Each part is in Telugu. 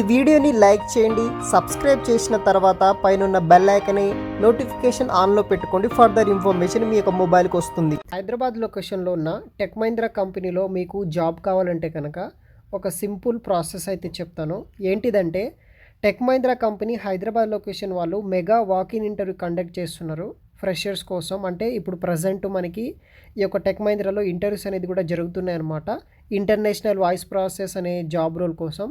ఈ వీడియోని లైక్ చేయండి సబ్స్క్రైబ్ చేసిన తర్వాత పైనున్న బెల్ ఐకన్ నోటిఫికేషన్ ఆన్లో పెట్టుకోండి ఫర్దర్ ఇన్ఫర్మేషన్ మీ యొక్క మొబైల్కి వస్తుంది. హైదరాబాద్ లొకేషన్లో ఉన్న టెక్ మహీంద్రా కంపెనీలో మీకు జాబ్ కావాలంటే కనుక ఒక సింపుల్ ప్రాసెస్ అయితే చెప్తాను. ఏంటిదంటే tech Mahindra company Hyderabad location వాళ్ళు మెగా వాకిన్ ఇంటర్వ్యూ కండక్ట్ చేస్తున్నారు. ఫ్రెషర్స్ కోసం. అంటే ఇప్పుడు ప్రజెంట్ మనకి ఈ యొక్క టెక్ మహీంద్రాలో ఇంటర్వ్యూస్ అనేది కూడా జరుగుతున్నాయి అనమాట ఇంటర్నేషనల్ వాయిస్ ప్రాసెస్ అనే జాబ్ రోల్ కోసం.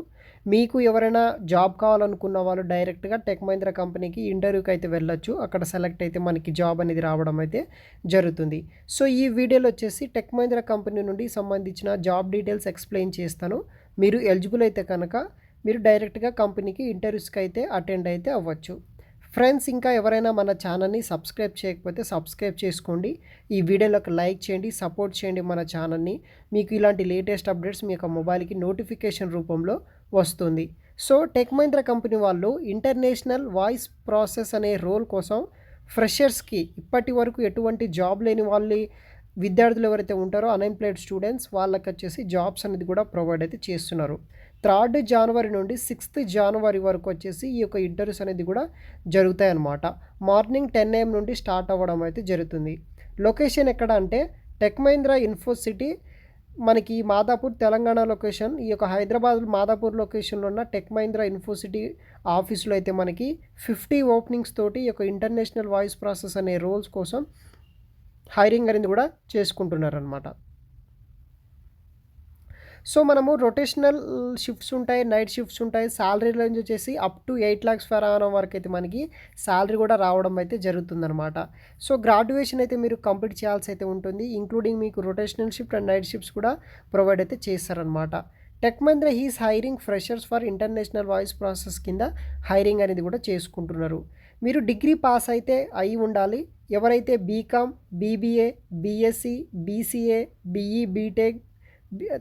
మీకు ఎవరైనా జాబ్ కావాలనుకున్న వాళ్ళు డైరెక్ట్గా టెక్ మహీంద్రా కంపెనీకి ఇంటర్వ్యూకి అయితే వెళ్ళొచ్చు. అక్కడ సెలెక్ట్ అయితే మనకి జాబ్ అనేది రావడం అయితే జరుగుతుంది. సో ఈ వీడియోలో వచ్చేసి టెక్ మహీంద్రా కంపెనీ నుండి సంబంధించిన జాబ్ డీటెయిల్స్ ఎక్స్ప్లెయిన్ చేస్తాను. మీరు ఎలిజిబుల్ అయితే కనుక మీరు డైరెక్ట్గా కంపెనీకి ఇంటర్వ్యూస్కి అయితే అటెండ్ అయితే అవ్వచ్చు. ఫ్రెండ్స్ ఇంకా ఎవరైనా మన ఛానల్ని సబ్స్క్రైబ్ చేయకపోతే సబ్స్క్రైబ్ చేసుకోండి. ఈ వీడియోలకు లైక్ చేయండి సపోర్ట్ చేయండి మన ఛానల్ని. మీకు ఇలాంటి లేటెస్ట్ అప్డేట్స్ మీ యొక్క మొబైల్కి నోటిఫికేషన్ రూపంలో వస్తుంది. సో టెక్ మహీంద్ర కంపెనీ వాళ్ళు ఇంటర్నేషనల్ వాయిస్ ప్రాసెస్ అనే రోల్ కోసం ఫ్రెషర్స్కి ఇప్పటి వరకు ఎటువంటి జాబ్ లేని వాళ్ళని విద్యార్థులు ఎవరైతే ఉంటారో అన్ఎంప్లాయిడ్ స్టూడెంట్స్ వాళ్ళకి వచ్చేసి జాబ్స్ అనేది కూడా ప్రొవైడ్ అయితే చేస్తున్నారు. థర్డ్ జనవరి నుండి సిక్స్త్ జనవరి వరకు వచ్చేసి ఈ యొక్క ఇంటర్వ్యూస్ అనేది కూడా జరుగుతాయి అన్నమాట మార్నింగ్ టెన్ ఏఎం నుండి స్టార్ట్ అవ్వడం అయితే జరుగుతుంది. లొకేషన్ ఎక్కడ అంటే టెక్ మహీంద్రా ఇన్ఫోసిటీ మనకి మాదాపూర్ తెలంగాణ లొకేషన్ ఈ యొక్క హైదరాబాద్ మాదాపూర్ లొకేషన్లో ఉన్న టెక్ మహీంద్రా ఇన్ఫోసిటీ ఆఫీస్లో అయితే మనకి ఫిఫ్టీ ఓపెనింగ్స్ తోటి ఈ యొక్క ఇంటర్నేషనల్ వాయిస్ ప్రాసెస్ అనే రోల్స్ కోసం హైరింగ్ అనేది కూడా చేసుకుంటున్నారు అనమాట సో మనము రొటేషనల్ షిఫ్ట్స్ ఉంటాయి నైట్ షిఫ్ట్స్ ఉంటాయి శాలరీ రేంజ్ వచ్చేసి up to eight lakhs per అనడం వరకు అయితే మనకి శాలరీ కూడా రావడం అయితే జరుగుతుందనమాట సో గ్రాడ్యుయేషన్ అయితే మీరు కంప్లీట్ చేయాల్సి అయితే ఉంటుంది. ఇంక్లూడింగ్ మీకు rotational shift and night shifts కూడా ప్రొవైడ్ అయితే చేస్తారనమాట tech Mahindra is hiring freshers for international voice process కింద హైరింగ్ అనేది కూడా చేసుకుంటున్నారు. మీరు డిగ్రీ పాస్ అయితే అయి ఉండాలి. ఎవరైతే BCom BBA BSc BCA BE BTech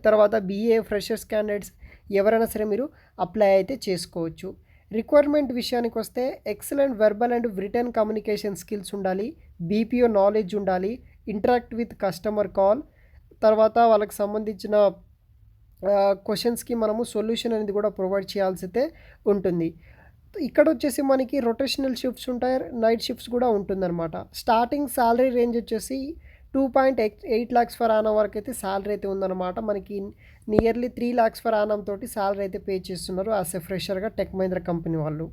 తర్వాత బీఏ ఫ్రెషర్స్ క్యాండిడేట్స్ ఎవరైనా సరే మీరు అప్లై అయితే చేసుకోవచ్చు. రిక్వైర్మెంట్ విషయానికి వస్తే excellent verbal and written communication skills ఉండాలి బీపీఓ నాలెడ్జ్ ఉండాలి ఇంటరాక్ట్ విత్ కస్టమర్ కాల్ తర్వాత వాళ్ళకి సంబంధించిన క్వశ్చన్స్కి మనము సొల్యూషన్ అనేది కూడా ప్రొవైడ్ చేయాల్సి అయితే ఉంటుంది. ఇక్కడ వచ్చేసి మనకి రొటేషనల్ షిఫ్ట్స్ ఉంటాయి నైట్ షిఫ్ట్స్ కూడా ఉంటుందన్నమాట. స్టార్టింగ్ శాలరీ రేంజ్ వచ్చేసి two point eight eight lakhs per annum వరకు అయితే శాలరీ అయితే ఉందన్నమాట. మనకి nearly three lakhs per annum తోటి శాలరీ అయితే పే చేస్తున్నారు యాజ్ ఎ ఫ్రెషర్గా టెక్ మహీంద్ర కంపెనీ వాళ్ళు.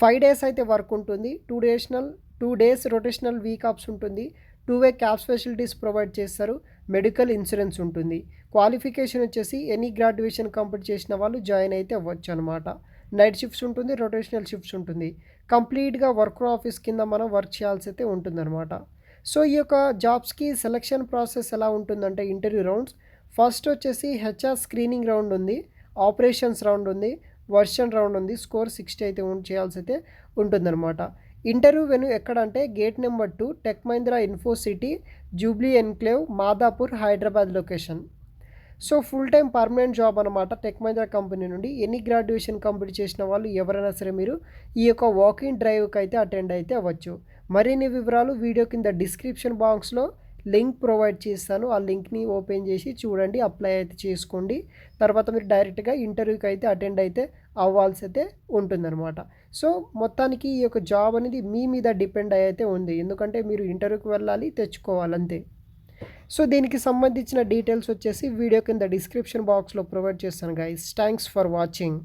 ఫైవ్ డేస్ అయితే వర్క్ ఉంటుంది two డేషనల్ two days rotational week offs ఉంటుంది two way cab facilities provide చేస్తారు మెడికల్ ఇన్సూరెన్స్ ఉంటుంది. క్వాలిఫికేషన్ వచ్చేసి ఎనీ గ్రాడ్యుయేషన్ కంప్లీట్ చేసిన వాళ్ళు జాయిన్ అయితే అవ్వచ్చు అనమాట నైట్ షిఫ్ట్స్ ఉంటుంది రొటేషనల్ షిఫ్ట్స్ ఉంటుంది. కంప్లీట్గా వర్క్ ఆఫీస్ కింద మనం వర్క్ చేయాల్సి అయితే ఉంటుందన్నమాట. సో ఈ యొక్క జాబ్స్కి సెలక్షన్ ప్రాసెస్ ఎలా ఉంటుందంటే ఇంటర్వ్యూ రౌండ్స్. ఫస్ట్ వచ్చేసి హెచ్ఆర్ స్క్రీనింగ్ రౌండ్ ఉంది ఆపరేషన్స్ రౌండ్ ఉంది వర్షన్ రౌండ్ ఉంది స్కోర్ సిక్స్టీ అయితే ఉం- చేయాల్సి అయితే ఉంటుందన్నమాట. ఇంటర్వ్యూ వెను ఎక్కడంటే gate number two tech Mahindra Infocity Jubilee Enclave Madhapur Hyderabad location. So full time permanent job అనమాట టెక్ మహీంద్రా కంపెనీ నుండి. ఎన్ని గ్రాడ్యుయేషన్ కంప్లీట్ చేసిన వాళ్ళు ఎవరైనా సరే మీరు ఈ యొక్క వాకింగ్ డ్రైవ్కి అయితే అటెండ్ అయితే అవ్వచ్చు. మరిన్ని వివరాలు వీడియో కింద డిస్క్రిప్షన్ బాక్స్లో లింక్ ప్రొవైడ్ చేస్తాను. ఆ లింక్ని ఓపెన్ చేసి చూడండి అప్లై అయితే చేసుకోండి. తర్వాత మీరు డైరెక్ట్గా ఇంటర్వ్యూకి అయితే అటెండ్ అయితే అవ్వాల్సి అయితే ఉంటుందన్నమాట. సో మొత్తానికి ఈ యొక్క జాబ్ అనేది మీ మీద డిపెండ్ అయ్యి అయితే ఉంది. ఎందుకంటే మీరు ఇంటర్వ్యూకి వెళ్ళాలి తెచ్చుకోవాలంతే సో దీనికి సంబంధించిన డీటెయిల్స్ వచ్చేసి వీడియో కింద డిస్క్రిప్షన్ బాక్స్లో ప్రొవైడ్ చేస్తాను గైస్ థ్యాంక్స్ ఫర్ వాచింగ్